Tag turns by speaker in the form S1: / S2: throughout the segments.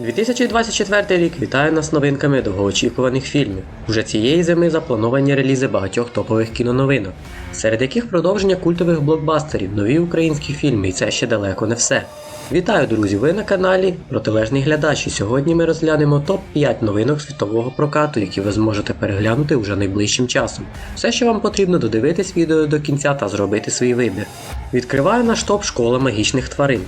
S1: 2024 рік вітає нас новинками довгоочікуваних фільмів. Уже цієї зими заплановані релізи багатьох топових кіноновинок, серед яких продовження культових блокбастерів, нові українські фільми, і це ще далеко не все. Вітаю, друзі! Ви на каналі Протилежний глядач. І сьогодні ми розглянемо топ-5 новинок світового прокату, які ви зможете переглянути уже найближчим часом. Все, що вам потрібно, додивитись відео до кінця та зробити свій вибір. Відкриває наш топ школа магічних тварин.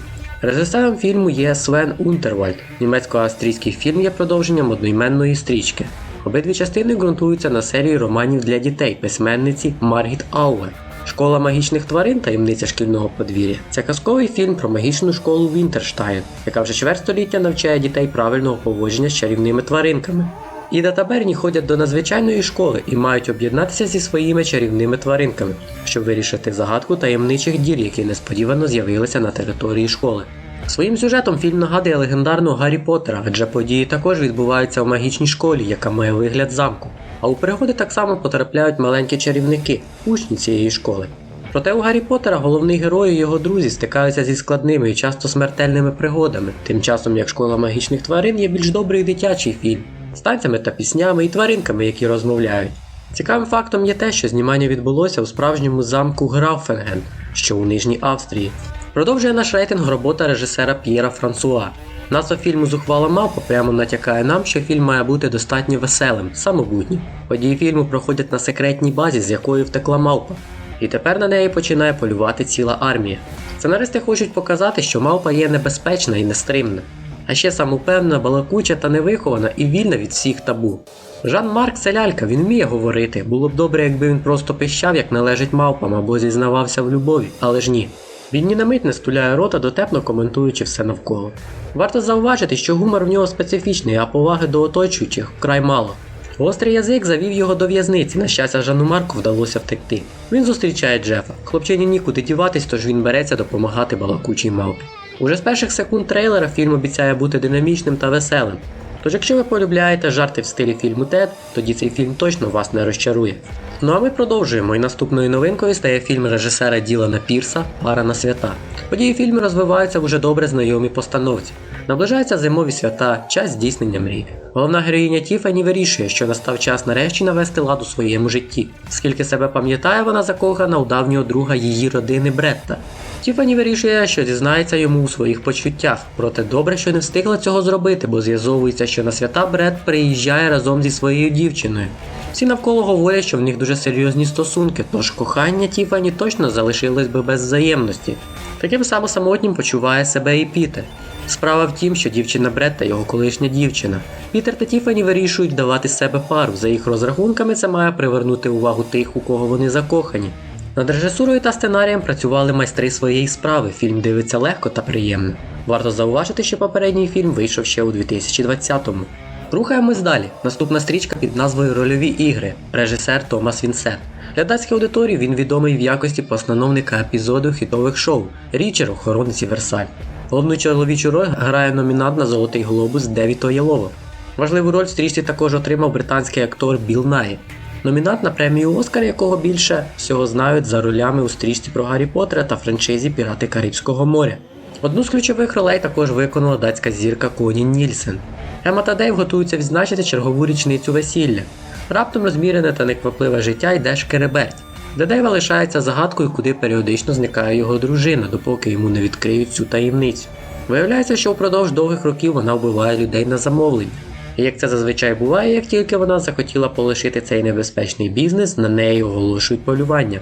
S1: Режисером фільму є Свен Унтервальд. Німецько-австрійський фільм є продовженням одноіменної стрічки. Обидві частини ґрунтуються на серії романів для дітей письменниці Маргіт Ауер. Школа магічних тварин таємниця шкільного подвір'я це казковий фільм про магічну школу Вінтерштайн, яка вже чверть століття навчає дітей правильного поводження з чарівними тваринками. Іда та Берні ходять до надзвичайної школи і мають об'єднатися зі своїми чарівними тваринками, щоб вирішити загадку таємничих дір, які несподівано з'явилися на території школи. Своїм сюжетом фільм нагадує легендарного Гаррі Поттера, адже події також відбуваються в магічній школі, яка має вигляд замку. А у пригоди так само потрапляють маленькі чарівники, учні цієї школи. Проте у Гаррі Поттера головний герой і його друзі стикаються зі складними і часто смертельними пригодами, тим часом як школа магічних тварин є більш добрий дитячий фільм з танцями та піснями і тваринками, які розмовляють. Цікавим фактом є те, що знімання відбулося у справжньому замку Грауфенген, що у Нижній Австрії. Продовжує наш рейтинг робота режисера П'єра Франсуа. Назва фільму Зухвала мавпа прямо натякає нам, що фільм має бути достатньо веселим, самобутнім. Події фільму проходять на секретній базі, з якої втекла мавпа. І тепер на неї починає полювати ціла армія. Сценаристи хочуть показати, що мавпа є небезпечна і нестримна, а ще самоупевнена, балакуча та невихована і вільна від всіх табу. Жан Марк це лялька, він вміє говорити. Було б добре, якби він просто пищав, як належить мавпам, або зізнавався в любові, але ж ні. Він ні на мить не стуляє рота, дотепно коментуючи все навколо. Варто зауважити, що гумор в нього специфічний, а поваги до оточуючих вкрай мало. Гострий язик завів його до в'язниці, на щастя, Жану Марку вдалося втекти. Він зустрічає Джефа. Хлопчині нікуди діватись, тож він береться допомагати балакучій мавпі. Уже з перших секунд трейлера фільм обіцяє бути динамічним та веселим. Тож, якщо ви полюбляєте жарти в стилі фільму Тед, тоді цей фільм точно вас не розчарує. Ну а ми продовжуємо, і наступною новинкою стає фільм режисера Ділана Пірса Пара на свята. Події фільму розвиваються в уже добре знайомі постановці. Наближаються зимові свята, час здійснення мрій. Головна героїня Тіфані вирішує, що настав час нарешті навести лад у своєму житті. Скільки себе пам'ятає, вона закохана у давнього друга її родини Бретта. Тіфані вирішує, що зізнається йому у своїх почуттях, проте добре, що не встигла цього зробити, бо з'язовується, що на свята Бред приїжджає разом зі своєю дівчиною. Всі навколо говорять, що в них дуже серйозні стосунки, тож кохання Тіфані точно залишилось би без взаємності. Таким само самотнім почуває себе і Пітер. Справа в тім, що дівчина Бретта його колишня дівчина. Пітер та Тіфані вирішують давати себе пару. За їх розрахунками, це має привернути увагу тих, у кого вони закохані. Над режисурою та сценарієм працювали майстри своєї справи. Фільм дивиться легко та приємно. Варто зауважити, що попередній фільм вийшов ще у 2020-му. Рухаємось далі. Наступна стрічка під назвою Рольові ігри, режисер Томас Вінсент. Глядацькій аудиторії він відомий в якості постановника епізоду хітових шоу Річер охоронець Версаль. Головну чоловічу роль грає номінант на Золотий Глобус Девід Оєлово. Важливу роль в стрічці також отримав британський актор Біл Най. Номінант на премію Оскар, якого більше всього знають за ролями у стрічці про Гаррі Поттера та франшизі Пірати Карибського моря. Одну з ключових ролей також виконала датська зірка Коні Нільсен. Ема та Дейв готуються відзначити чергову річницю весілля. Раптом розмірене та неквапливе життя йде шкереберть. Де Дейва лишається загадкою, куди періодично зникає його дружина, допоки йому не відкриють цю таємницю. Виявляється, що впродовж довгих років вона вбиває людей на замовлення. І як це зазвичай буває, як тільки вона захотіла полишити цей небезпечний бізнес, на неї оголошують полювання.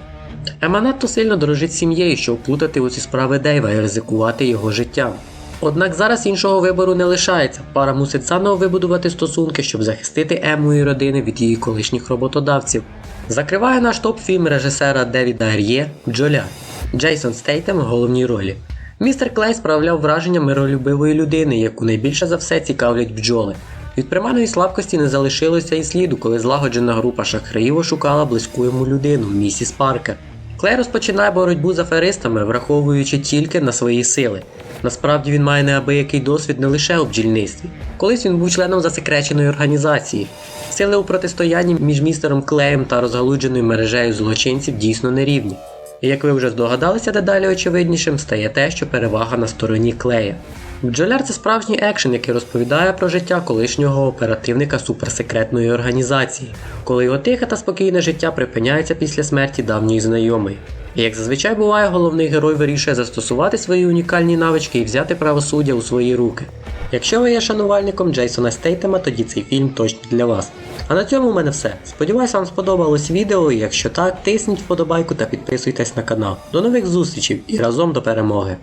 S1: Ема надто сильно дорожить сім'єю, щоб вплутати у ці справи Дейва і ризикувати його життям. Однак зараз іншого вибору не лишається. Пара мусить заново вибудувати стосунки, щоб захистити Ему і родини від її колишніх роботодавців. Закриває наш топ-фільм режисера Девіда Ар'є Джоля. Джейсон Стейтем в головній ролі. Містер Клей справляв враження миролюбивої людини, яку найбільше за все цікавлять бджоли. Від примарної слабкості не залишилося і сліду, коли злагоджена група шахраїв ошукала близьку йому людину, місіс Паркер. Клей розпочинає боротьбу з аферистами, враховуючи тільки на свої сили. Насправді він має неабиякий досвід не лише у бджільництві. Колись він був членом засекреченої організації. Сили у протистоянні між містером Клеєм та розгалудженою мережею злочинців дійсно нерівні. І як ви вже здогадалися, дедалі очевиднішим стає те, що перевага на стороні Клея. Бджоляр це справжній екшен, який розповідає про життя колишнього оперативника суперсекретної організації, коли його тихе та спокійне життя припиняється після смерті давньої знайомої. І як зазвичай буває, головний герой вирішує застосувати свої унікальні навички і взяти правосуддя у свої руки. Якщо ви є шанувальником Джейсона Стейтема, тоді цей фільм точно для вас. А на цьому у мене все. Сподіваюсь, вам сподобалось відео, і якщо так, тисніть вподобайку та підписуйтесь на канал. До нових зустрічей і разом до перемоги!